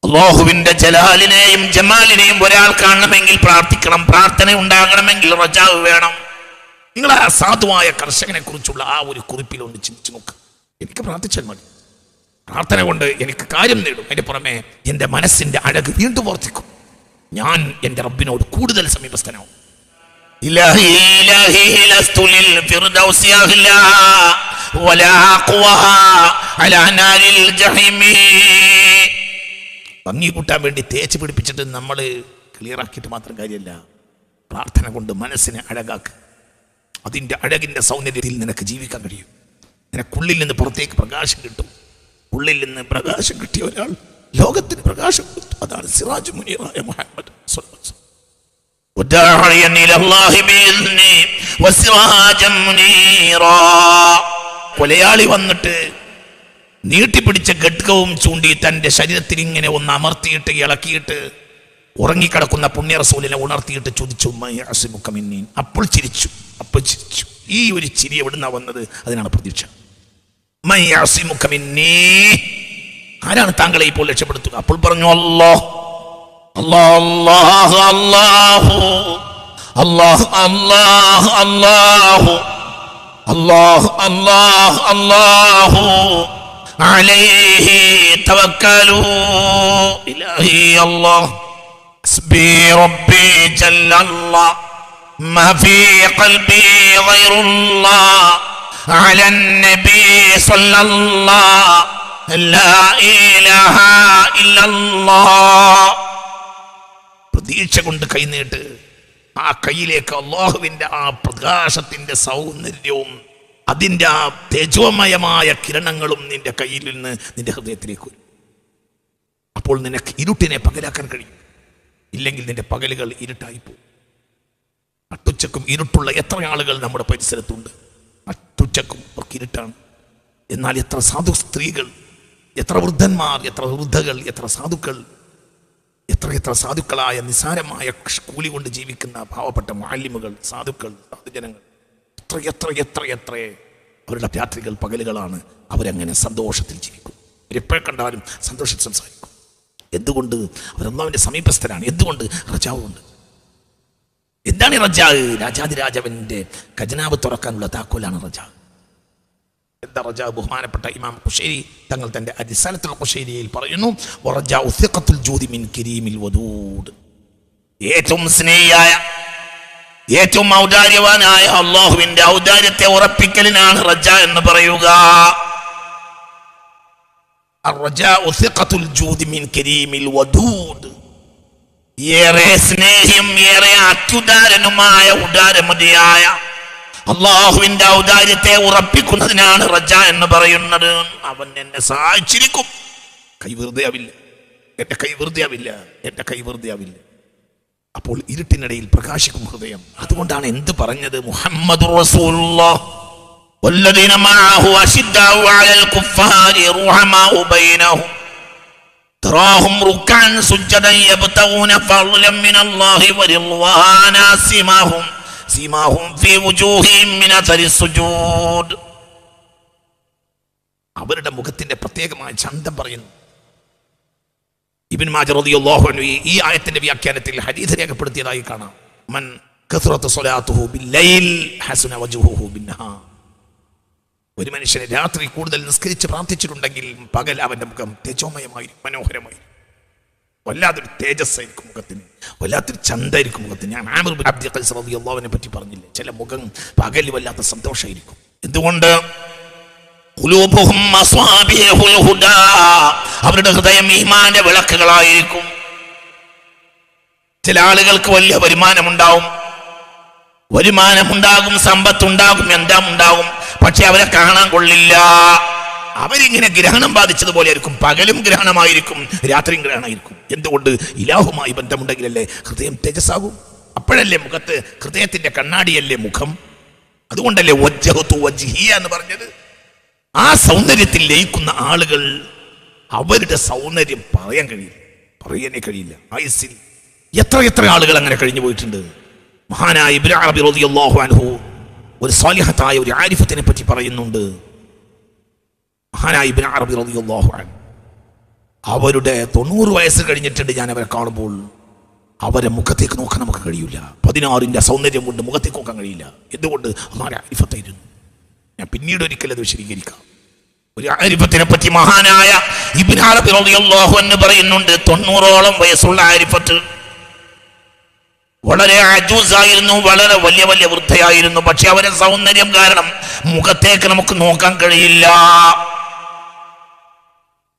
അള്ളാഹുവിന്റെ ജലാലിനെയും ജമാലിനെയും ഒരാൾ കാണണമെങ്കിൽ പ്രാർത്ഥിക്കണം. പ്രാർത്ഥന ഉണ്ടാകണമെങ്കിൽ റജാവ് വേണം. നിങ്ങൾ ആ സാധുവായ കർഷകനെ കുറിച്ചുള്ള ആ ഒരു കുറിപ്പിലൊന്ന് ചിന്തിച്ചു നോക്ക്. എനിക്ക് പ്രാർത്ഥിച്ചാൽ മതി. പ്രാർത്ഥന കൊണ്ട് എനിക്ക് കാര്യം നേടും. അതിന്റെ പുറമെ എന്റെ മനസ്സിന്റെ അഴക് വീണ്ടും വർദ്ധിക്കും. ഞാൻ എന്റെ റബ്ബിനോട് കൂടുതൽ സമീപസ്ഥനാവും. ഇലാഹി ഭംഗി കൂട്ടാൻ വേണ്ടി തേച്ച് പിടിപ്പിച്ചിട്ട് നമ്മൾ ക്ലിയറാക്കിയിട്ട് മാത്രം കാര്യമല്ല പ്രാർത്ഥന കൊണ്ട് മനസ്സിനെ അഴകാക്കുക അതിന്റെ അഴകിന്റെ സൗന്ദര്യത്തിൽ നിനക്ക് ജീവിക്കാൻ കഴിയും. നിനക്കുള്ളിൽ നിന്ന് പുറത്തേക്ക് പ്രകാശം കിട്ടും. ഉള്ളിൽ നിന്ന് പ്രകാശം കിട്ടിയ ഒരാൾ ലോകത്തിന് പ്രകാശം കൊടുത്തു അതാണ് സിറാജ് മുനീറായ മുഹമ്മദ് കൊലയാളി വന്നിട്ട് നീട്ടിപ്പിടിച്ച ഘടകവും ചൂണ്ടി തന്റെ ശരീരത്തിൽ ഇങ്ങനെ ഒന്ന് അമർത്തിയിട്ട് ഇളക്കിയിട്ട് ഉറങ്ങിക്കിടക്കുന്ന പുണ്യറസൂലിനെ ഉണർത്തിയിട്ട് ചോദിച്ചു അസിമുഖമിന്നീൻ അപ്പോൾ ചിരിച്ചു അപ്പോൾ ചിരിച്ചു. ഈ ഒരു ചിരി എവിടുന്ന വന്നത്? അതിനാണ് പ്രതീക്ഷ. ആരാണ് താങ്കളെ ഇപ്പോൾ രക്ഷപ്പെടുത്തുക? അപ്പോൾ പറഞ്ഞു അല്ലോ അല്ലാഹു അല്ലാഹു. അല്ലാഹു അല്ലാഹു അല്ലാഹു. عليه توكلوا إلهي الله حسبي ربي جل الله ما في قلبي غير الله على النبي صلى الله لا إله إلا الله പ്രതീക്ഷ കൊണ്ട് കൈനീട്ട് ആ കയ്യിലേക്ക് അള്ളാഹുവിന്റെ ആ പ്രകാശത്തിന്റെ സൗന്ദര്യവും അതിന്റെ ആ തേജോമയമായ കിരണങ്ങളും നിന്റെ കയ്യിൽ നിന്ന് നിന്റെ ഹൃദയത്തിലേക്ക് വരും. അപ്പോൾ നിനക്ക് ഇരുട്ടിനെ പകലാക്കാൻ കഴിയും. ഇല്ലെങ്കിൽ നിന്റെ പകലുകൾ ഇരുട്ടായിപ്പോകും. അട്ടുച്ചക്കും ഇരുട്ടുള്ള എത്ര ആളുകൾ നമ്മുടെ പരിസരത്തുണ്ട്. അട്ടുച്ചക്കും അവർക്ക് ഇരുട്ടാണ്. എന്നാൽ എത്ര സാധു സ്ത്രീകൾ എത്ര വൃദ്ധന്മാർ എത്ര വൃദ്ധകൾ എത്ര സാധുക്കൾ എത്ര എത്ര സാധുക്കളായ നിസാരമായ കൂലി കൊണ്ട് ജീവിക്കുന്ന പാവപ്പെട്ട മാലിമുകൾ സാധുക്കൾ സാധുജനങ്ങൾ. എത്ര എത്ര എത്ര എത്ര? അവരുടെ രാത്രികൾ പകലുകളാണ്. അവരങ്ങനെ സന്തോഷത്തിൽ ജീവിക്കും. അവരെപ്പോഴെ കണ്ടാലും സന്തോഷത്തിൽ സംസാരിക്കും. എന്തുകൊണ്ട്? അവരൊന്നാവിന്റെ സമീപസ്ഥരാണ്. എന്തുകൊണ്ട്? റജാവുണ്ട്. എന്താണ് റജാവ്? രാജാതിരാജാവിന്റെ ഖജനാവ് തുറക്കാനുള്ള താക്കോലാണ് റജാവ്. എന്താ റജാവ്? ബഹുമാനപ്പെട്ട ഇമാം കുഷേരി തങ്ങൾ തന്റെ അടിസ്ഥാനത്തിൽ കുഷേരിയിൽ പറയുന്നു ഏറ്റവും സ്നേഹിയായ ഏറ്റവും ഔദാര്യവാനായ അള്ളാഹുവിന്റെ ഔദാര്യത്തെ ഉറപ്പിക്കലിനാണ് റജ എന്ന് പറയുക. ഏറെ സ്നേഹം ഏറെ അത്യുദാരനുമായ ഉദാരമതിയായ അള്ളാഹുവിന്റെ ഔദാര്യത്തെ ഉറപ്പിക്കുന്നതിനാണ് റജ എന്ന് പറയുന്നത്. അവൻ എന്നെ സഹായിച്ചിരിക്കും. കൈവൃതയാവില്ല എന്റെ കൈവൃതയാവില്ല എന്റെ കൈവൃതയാവില്ല അപ്പോൾ ഇരുട്ടിനിടയിൽ പ്രകാശിക്കും ഹൃദയം അതുകൊണ്ടാണ് എന്ത് പറഞ്ഞത് മുഹമ്മദ് محمد رسول الله والذين معه أشداء على الكفار رحماء بينهم تراهم ركعا سجدا يبتغون فضلا من الله ورضوانا سيماهم سيماهم في وجوههم من أثر السجود അവരുടെ മുഖത്തിന്റെ പ്രത്യേകമായ ചന്തം പറയുന്നു ഇബിൻ മാജർ റളിയല്ലാഹു ഈ- ആയത്തിന്റെ വ്യാഖ്യാനത്തിൽ ഹദീസ് രേഖപ്പെടുത്തിയതായി കാണാം. മൻ ഹസന ഒരു മനുഷ്യന് രാത്രി കൂടുതൽ നിസ്കരിച്ച് പ്രാർത്ഥിച്ചിട്ടുണ്ടെങ്കിൽ പകൽ അവന്റെ മുഖം തേജോമയമായി മനോഹരമായി വല്ലാത്തൊരു തേജസ്സായിരിക്കും മുഖത്തിന്. വല്ലാത്തൊരു ചന്തായിരിക്കും മുഖത്തിന്. ഞാൻ ആമിർ ബിൻ അബ്ദുൽ ഖൈസ് പറ്റി പറഞ്ഞില്ലേ? ചില മുഖം പകൽ വല്ലാത്ത സന്തോഷമായിരിക്കും എന്തുകൊണ്ട്. അവരുടെ ഹൃദയം ഈമാന്റെ വിളക്കുകളായിരിക്കും. ചില ആളുകൾക്ക് വലിയ വരുമാനമുണ്ടാവും. വരുമാനമുണ്ടാകും സമ്പത്തുണ്ടാകും എന്താ ഉണ്ടാകും പക്ഷെ അവരെ കാണാൻ കൊള്ളില്ല. അവരിങ്ങനെ ഗ്രഹണം ബാധിച്ചതുപോലെ ആയിരിക്കും പകലും ഗ്രഹണമായിരിക്കും രാത്രിയും ഗ്രഹണമായിരിക്കും. എന്തുകൊണ്ട്? ഇലാഹുമായി ബന്ധമുണ്ടെങ്കിലല്ലേ ഹൃദയം തേജസ്സാകും? അപ്പോഴല്ലേ മുഖത്ത് ഹൃദയത്തിന്റെ കണ്ണാടിയല്ലേ മുഖം? അതുകൊണ്ടല്ലേ വജ്ഹിയ എന്ന് പറഞ്ഞത്? ആ സൗന്ദര്യത്തിൽ ലയിക്കുന്ന ആളുകൾ അവരുടെ സൗന്ദര്യം പറയാൻ കഴിയില്ല. പറയാനേ കഴിയില്ല. ആയുസിൽ എത്ര എത്ര ആളുകൾ അങ്ങനെ കഴിഞ്ഞു പോയിട്ടുണ്ട്. മഹാനായ ഇബ്രാഹിം അറബി റളിയല്ലാഹു അൻഹു ഒരു സ്വാലിഹത്തായ ഒരു ആരിഫത്തിനെ പറ്റി പറയുന്നുണ്ട്. മഹാനായ ഇബ്രാഹിം അറബി റളിയല്ലാഹു അൻഹു അവരുടെ തൊണ്ണൂറ് വയസ്സ് കഴിഞ്ഞിട്ടുണ്ട് ഞാൻ അവരെ കാണുമ്പോൾ. അവരെ മുഖത്തേക്ക് നോക്കാൻ നമുക്ക് കഴിയില്ല പതിനാറിന്റെ സൗന്ദര്യം കൊണ്ട് മുഖത്തേക്ക് നോക്കാൻ കഴിയില്ല. എന്തുകൊണ്ട്? അമ്മാരെ അരിഫത്തായിരുന്നു ഞാൻ പിന്നീട് ഒരിക്കലും അത് വിശദീകരിക്കാം. ഒരു ആരിഫത്തിനെ പറ്റി മഹാനായ ഇബ്നു അറബി റളിയല്ലാഹു അൻഹു പറയുന്നുണ്ട് തൊണ്ണൂറോളം വയസ്സുള്ള ആരിഫത്ത് വളരെ അജൂസായിരുന്നു വളരെ വലിയ വലിയ വൃദ്ധയായിരുന്നു. പക്ഷെ അവരെ സൗന്ദര്യം കാരണം മുഖത്തേക്ക് നമുക്ക് നോക്കാൻ കഴിയില്ല.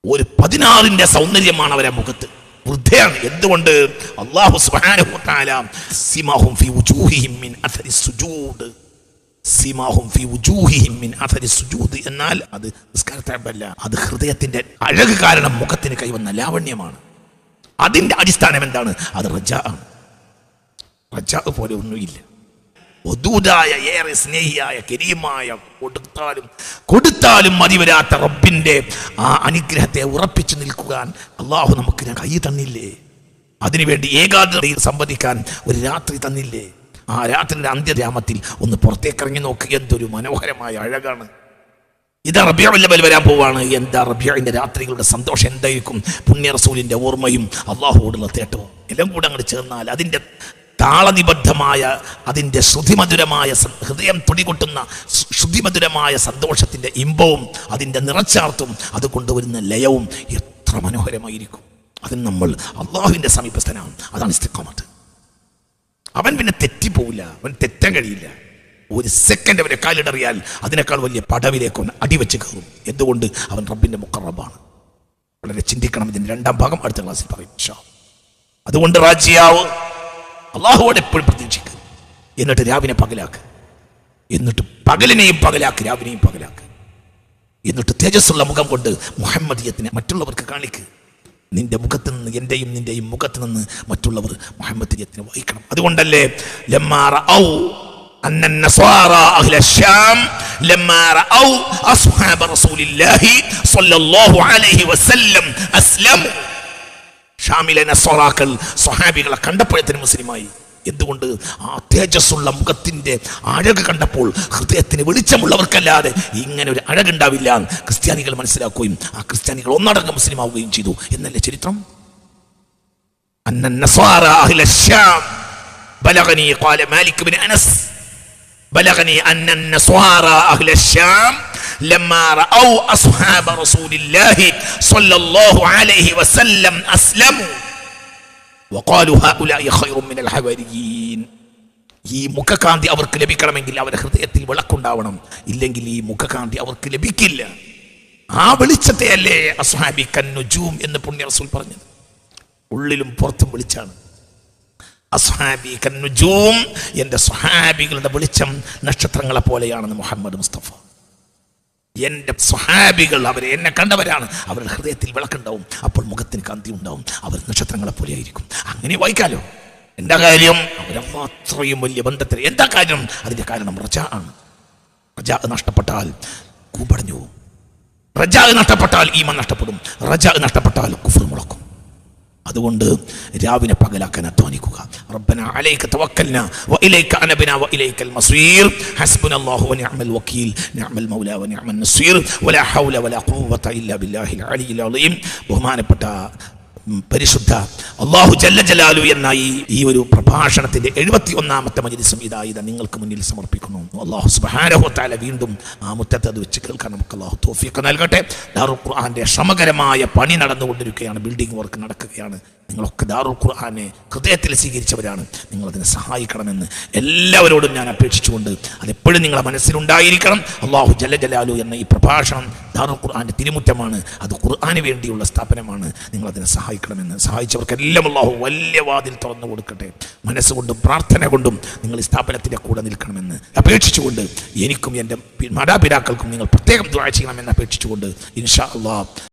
ഒരു പതിനാറിന്റെ സൗന്ദര്യമാണ് അവരെ മുഖത്ത്. വൃദ്ധയാണ്. എന്തുകൊണ്ട്? അള്ളാഹു തആല സിമാഹും ഫി വുജൂഹിഹിം മിൻ അഥരി സുജൂദ്. എന്നാൽ അത് നിസ്കാരത്തല്ല അത് ഹൃദയത്തിന്റെ അഴക് കാരണം മുഖത്തിന് കൈവന്ന ലാവണ്യമാണ്. അതിന്റെ അടിസ്ഥാനം എന്താണ്? അത് റജാ ആണ്. റജാ പോലെ ഒന്നുമില്ല. ഒതൂതായ ഏറെ സ്നേഹിയായ കരീമായ കൊടുത്താലും കൊടുത്താലും മതിവരാത്ത റബ്ബിന്റെ ആ അനുഗ്രഹത്തെ ഉറപ്പിച്ചു നിൽക്കുവാൻ അള്ളാഹു നമുക്ക് കൈ തന്നില്ലേ? അതിനുവേണ്ടി ഏകാഗ്രതയിൽ സംവദിക്കാൻ ഒരു രാത്രി തന്നില്ലേ? ആ രാത്രിയുടെ അന്ത്യരാമത്തിൽ ഒന്ന് പുറത്തേക്കിറങ്ങി നോക്കുക എന്തൊരു മനോഹരമായ അഴകാണ്. ഇത് റബിയുൽ വരാൻ പോവാണ്. എന്താ റബിയുടെ രാത്രികളുടെ സന്തോഷം? എന്തായിരിക്കും? പുണ്യ റസൂലിന്റെ ഓർമ്മയും അള്ളാഹുവോടുള്ള തേട്ടവും. എല്ലാം കൂടെ അങ്ങോട്ട് ചേർന്നാൽ അതിന്റെ താളനിബദ്ധമായ അതിന്റെ ശ്രുതിമധുരമായ ഹൃദയം തുടികൊട്ടുന്ന ശ്രു- ശ്രുതിമധുരമായ സന്തോഷത്തിന്റെ ഇമ്പവും അതിന്റെ നിറച്ചാർത്തും അത് കൊണ്ടുവരുന്ന ലയവും എത്ര മനോഹരമായിരിക്കും. അതിന് നമ്മൾ അള്ളാഹുവിന്റെ സമീപസ്ഥനാണ്. അതാണ് ഇസ്തിഖാമത്ത്. അവൻ പിന്നെ തെറ്റിപ്പോവില്ല. അവൻ തെറ്റാൻ കഴിയില്ല. ഒരു സെക്കൻഡ് അവരെ കാലിടറിയാൽ അതിനേക്കാൾ വലിയ പടവിലേക്ക് അവൻ അടിവെച്ച് കയറും. എന്തുകൊണ്ട്? അവൻ റബ്ബിന്റെ മുക്കറബാണ് വളരെ ചിന്തിക്കണം. ഇതിന്റെ രണ്ടാം ഭാഗം അടുത്ത ക്ലാസ്സിൽ പറയും. അതുകൊണ്ട് റാജിയാവ് അള്ളാഹുവോട് എപ്പോഴും പ്രതീക്ഷിക്കുക എന്നിട്ട് രാവിനെ പകലാക്ക്. എന്നിട്ട് പകലിനെയും പകലാക്ക് രാവിനെയും പകലാക്ക്. എന്നിട്ട് തേജസ്സുള്ള മുഖം കൊണ്ട് മുഹമ്മദിയത്തിനെ മറ്റുള്ളവർക്ക് കാണിക്ക്. നിന്റെ മുഖത്ത് നിന്ന് എന്റെയും നിന്റെയും മുഖത്ത് നിന്ന് മറ്റുള്ളവർ മുഹമ്മദ് തിരിയത്തിനെ വഹിക്കണം? അതുകൊണ്ടല്ലേ ഷാമിലെ നസ്വറാക്കൾ സ്വഹാബികളെ കണ്ടപ്പോഴത്തിന് മുസ്ലിമായി. എന്തുകൊണ്ട് ആ തേജസ്സുള്ള മുഖത്തിന്റെ അഴക് കണ്ടപ്പോൾ ഹൃദയത്തിന് വെളിച്ചമുള്ളവർക്കല്ലാതെ ഇങ്ങനെ ഒരു അഴകുണ്ടാവില്ല എന്ന് ക്രിസ്ത്യാനികൾ മനസ്സിലാക്കുകയും ആ ക്രിസ്ത്യാനികൾ ഒന്നടങ്കം മുസ്ലിം ആവുകയും ചെയ്തു എന്നല്ലേ ചരിത്രം أن النصارى أهل الشام بلغني قال مالك بن أنس بلغني أن النصارى أهل الشام لما رأوا أصحاب رسول الله صلى الله عليه وسلم أسلموا ഈ മുഖകാന്തി അവർക്ക് ലഭിക്കണമെങ്കിൽ അവരുടെ ഹൃദയത്തിൽ വിളക്കുണ്ടാവണം. ഇല്ലെങ്കിൽ ഈ മുഖകാന്തി അവർക്ക് ലഭിക്കില്ല. ആ വെളിച്ചത്തെ അല്ലേ അസ്ഹാബി കന്നുജൂം എന്ന് പുണ്യ റസൂൽ പറഞ്ഞത്. ഉള്ളിലും പുറത്തും വെളിച്ചാണ്. അസ്ഹാബി കന്നുജൂം എന്റെ സ്വഹാബികളുടെ വെളിച്ചം നക്ഷത്രങ്ങളെ പോലെയാണെന്ന് മുഹമ്മദ് മുസ്തഫ. എന്റെ സ്വഹാബികൾ അവർ എന്നെ കണ്ടവരാണ്. അവരുടെ ഹൃദയത്തിൽ വിളക്കുണ്ടാവും. അപ്പോൾ മുഖത്തിന് കാന്തി ഉണ്ടാവും. അവർ നക്ഷത്രങ്ങളെ പോലെയായിരിക്കും അങ്ങനെ വായിക്കാലോ? എന്താ കാര്യം? അവരെ അത്രയും വലിയ ബന്ധത്തിൽ എന്താ കാര്യം? അതിന്റെ കാരണം റജ ആണ്. റജ നഷ്ടപ്പെട്ടാൽ കൂപടഞ്ഞു റജ നഷ്ടപ്പെട്ടാൽ ഈമ നഷ്ടപ്പെടും. റജ നഷ്ടപ്പെട്ടാൽ കുഫർ മുളക്കും. അതുകൊണ്ട് രാവിനെ പകലാക്കാൻ അധ്വാനിക്കുക. റബ്ബന അലൈക തവക്കൽന വഇലൈക അനബന വഇലൈകൽ മസീർ. ഹസ്ബുനല്ലാഹു വനിഅമൽ വക്കീൽ നിഅമൽ മൗല വനിഅമൻ നസീർ. വലാ ഹൗല വലാ ഖുവത ഇല്ലാ ബില്ലാഹിൽ അലിയിൽ അളീം ബഹുമാനപ്പെട്ട പരിശുദ്ധ അള്ളാഹു ജല്ല ജലാലു എന്ന ഈ ഒരു പ്രഭാഷണത്തിന്റെ എഴുപത്തി ഒന്നാമത്തെ മജിലിസും ഇതാ ഇത് നിങ്ങൾക്ക് മുന്നിൽ സമർപ്പിക്കുന്നു. അള്ളാഹു സുബ്ഹാനഹു തആല വീണ്ടും ആ മുറ്റത്ത് അത് വെച്ച് കേൾക്കാൻ നമുക്ക് അള്ളാഹു തോഫിയൊക്കെ നൽകട്ടെ. ദാറുൽ ഖുർആന്റെ ശ്രമകരമായ പണി നടന്നുകൊണ്ടിരിക്കുകയാണ് ബിൽഡിംഗ് വർക്ക് നടക്കുകയാണ്. നിങ്ങളൊക്കെ ദാറുൽ ഖുർആാനെ ഹൃദയത്തിൽ സ്വീകരിച്ചവരാണ്. നിങ്ങളതിനെ സഹായിക്കണമെന്ന് എല്ലാവരോടും ഞാൻ അപേക്ഷിച്ചുകൊണ്ട് അതെപ്പോഴും നിങ്ങളുടെ മനസ്സിലുണ്ടായിരിക്കണം. അള്ളാഹു ജല ജലാലു എന്ന ഈ പ്രഭാഷണം ദാറുൽ ഖുർആാന്റെ തിരുമുറ്റമാണ്. അത് ഖുർആാന് വേണ്ടിയുള്ള സ്ഥാപനമാണ്. നിങ്ങളതിനെ സഹായിക്കണമെന്ന്. സഹായിച്ചവർക്കെല്ലാം അള്ളാഹു വലിയ വാതിൽ തുറന്നു കൊടുക്കട്ടെ. മനസ്സുകൊണ്ടും പ്രാർത്ഥന കൊണ്ടും നിങ്ങൾ ഈ സ്ഥാപനത്തിന്റെ കൂടെ നിൽക്കണമെന്ന് അപേക്ഷിച്ചുകൊണ്ട് എനിക്കും എന്റെ മാതാപിതാക്കൾക്കും നിങ്ങൾ പ്രത്യേകം ദ്വാ ചെയ്യണമെന്ന് അപേക്ഷിച്ചുകൊണ്ട് ഇൻഷാ അള്ളാഹ്